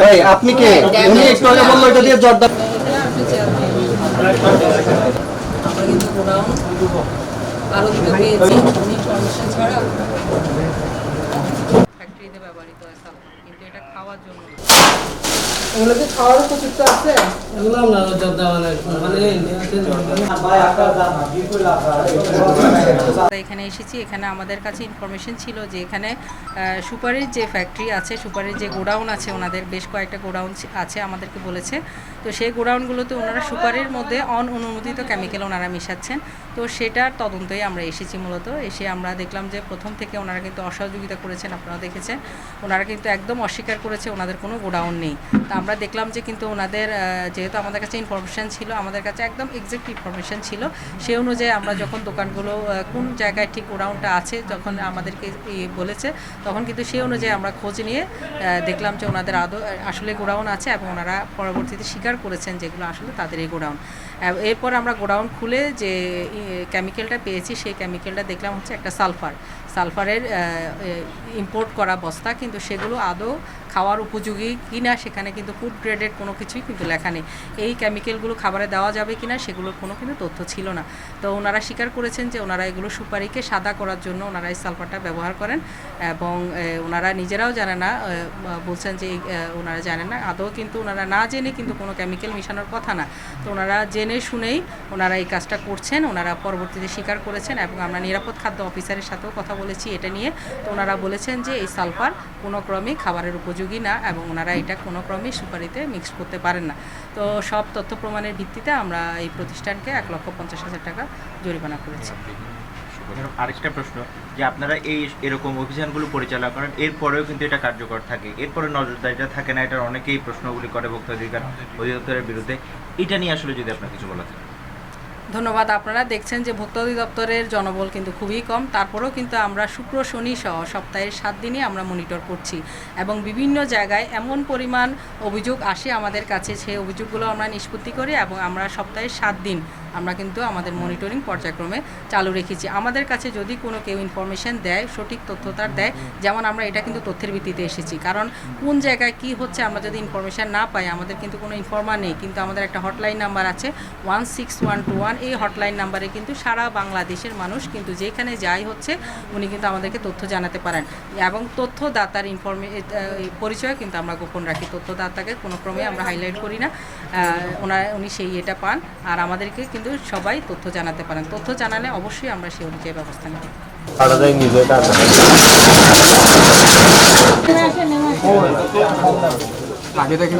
ভাই আপনি কে? উনি একটু আগে বলল এটা দিয়ে জর্দা আরও দুটো পেয়েছি ইনফরমেশন ছাড়া ফ্যাক্টরিতে ব্যবহৃত হয় সালফার কিন্তু এটা খাওয়ার জন্য না। এগুলো কি খাওয়ার উপযুক্ত আছে? এগুলো আমরা মানে এখানে এসেছি। এখানে আমাদের কাছে ইনফরমেশন ছিল যে এখানে সুপারির যে ফ্যাক্টরি আছে সুপারির যে গোডাউন আছে ওনাদের বেশ কয়েকটা গোডাউন আছে আমাদেরকে বলেছে। তো সেই গোডাউনগুলোতে ওনারা সুপারির মধ্যে অন অনুমোদিত কেমিক্যাল ওনারা মিশাচ্ছেন। তো সেটার তদন্তই আমরা এসেছি মূলত। এসে আমরা দেখলাম যে প্রথম থেকে ওনারা কিন্তু অসহযোগিতা করেছেন আপনারা দেখেছেন। ওনারা কিন্তু একদম অস্বীকার করেছে ওনাদের কোনো গোডাউন নেই। তা আমরা দেখলাম যে কিন্তু ওনাদের যেহেতু আমাদের কাছে ইনফরমেশন ছিল, আমাদের কাছে একদম এক্সাক্ট ইনফরমেশন ছিল সেই অনুযায়ী আমরা যখন দোকানগুলো কোন জায়গায় ঠিক গোডাউনটা আছে যখন আমাদেরকে বলেছে, তখন কিন্তু সে অনুযায়ী আমরা খোঁজ নিয়ে দেখলাম যে ওনাদের আদৌ, আসলে গোডাউন আছে এবং ওনারা পরবর্তীতে স্বীকার করেছেন যেগুলো আসলে তাদের এই গোডাউন এরপর আমরা গোডাউন খুলে যে কেমিক্যালটা পেয়েছি, সেই কেমিক্যালটা দেখলাম হচ্ছে একটা সালফার সালফারের ইম্পোর্ট করা বস্তা, কিন্তু সেগুলো আদৌ খাওয়ার উপযোগী কিনা সেখানে কিন্তু ফুড গ্রেডেড কোনো কিছুই কিন্তু লেখা নেই। এই কেমিক্যালগুলো খাবারে দেওয়া যাবে কিনা সেগুলোর কোনো কিন্তু তথ্য ছিল না। তো ওনারা স্বীকার করেছেন যে ওনারা এগুলো সুপারিকে সাদা করার জন্য ওনারা এই সালফারটা ব্যবহার করেন এবং ওনারা নিজেরাও জানে না বলছেন যে ওনারা জানেন না। আদৌ কিন্তু ওনারা না জেনে কিন্তু কোনো কেমিক্যাল মেশানোর কথা না। তো ওনারা জেনে শুনেই ওনারা এই কাজটা করছেন, ওনারা পরবর্তীতে স্বীকার করেছেন এবং আমরা নিরাপদ খাদ্য অফিসারের সাথেও কথা বলেছি এটা নিয়ে। তো ওনারা বলেছেন যে, এই সালফার কোনো ক্রমেই খাবারের উপযোগী না এবং ওনারা এটা কোনো ক্রমেই সুপারিতে মিক্স করতে পারেন না। তো সব তথ্য প্রমাণের ভিত্তিতে আমরা এই প্রতিষ্ঠানকে এক লক্ষ পঞ্চাশ হাজার টাকা জরিমানা করেছি। আরেকটা প্রশ্ন যে আপনারা এই এরকম অভিযানগুলো পরিচালনা করেন, এরপরেও কিন্তু এটা কার্যকর থাকে। এরপরে নজরদারিটা থাকে না, এটার অনেকেই প্রশ্নগুলি করে ভোক্তাধিকার অধিদপ্তরের বিরুদ্ধে। এটা নিয়ে আসলে যদি আপনার কিছু বলা থাকে। ধন্যবাদ আপনারা। দেখছেন যে ভোক্তা অধিদপ্তরের জনবল কিন্তু খুবই কম। তারপরেও কিন্তু আমরা শুক্র, শনি সহ সপ্তাহের সাত দিনই আমরা মনিটর করছি এবং বিভিন্ন জায়গায় এমন পরিমাণ অভিযোগ আসে আমাদের কাছে। সেই অভিযোগগুলো আমরা নিষ্পত্তি করি এবং আমরা সপ্তাহে সাত দিন আমরা কিন্তু আমাদের মনিটরিং পর্যায়ক্রমে চালু রেখেছি। আমাদের কাছে যদি কোনো কেউ ইনফরমেশন দেয়, সঠিক তথ্যতার দেয়, যেমন আমরা এটা কিন্তু তথ্যের ভিত্তিতে এসেছি। কারণ কোন জায়গায় কি হচ্ছে আমরা যদি ইনফরমেশন না পাই, আমাদের কিন্তু কোনো ইনফরমার নেই। কিন্তু আমাদের একটা হটলাইন নাম্বার আছে one six one two one এই হটলাইন নাম্বারে কিন্তু সারা বাংলাদেশের মানুষ কিন্তু যেখানে যাই হচ্ছে, উনি কিন্তু আমাদেরকে তথ্য জানাতে পারেন। এবং তথ্যদাতার ইনফরমে পরিচয় কিন্তু আমরা গোপন রাখি। তথ্যদাতাকে কোনো ক্রমে আমরা হাইলাইট করি না। ওনার উনি সেই এটা পান। আর আমাদেরকে কিন্তু সবাই তথ্য জানাতে পারেন। তথ্য জানালে অবশ্যই আমরা সেই অনুযায়ী ব্যবস্থা নেব। আগে দেখেন।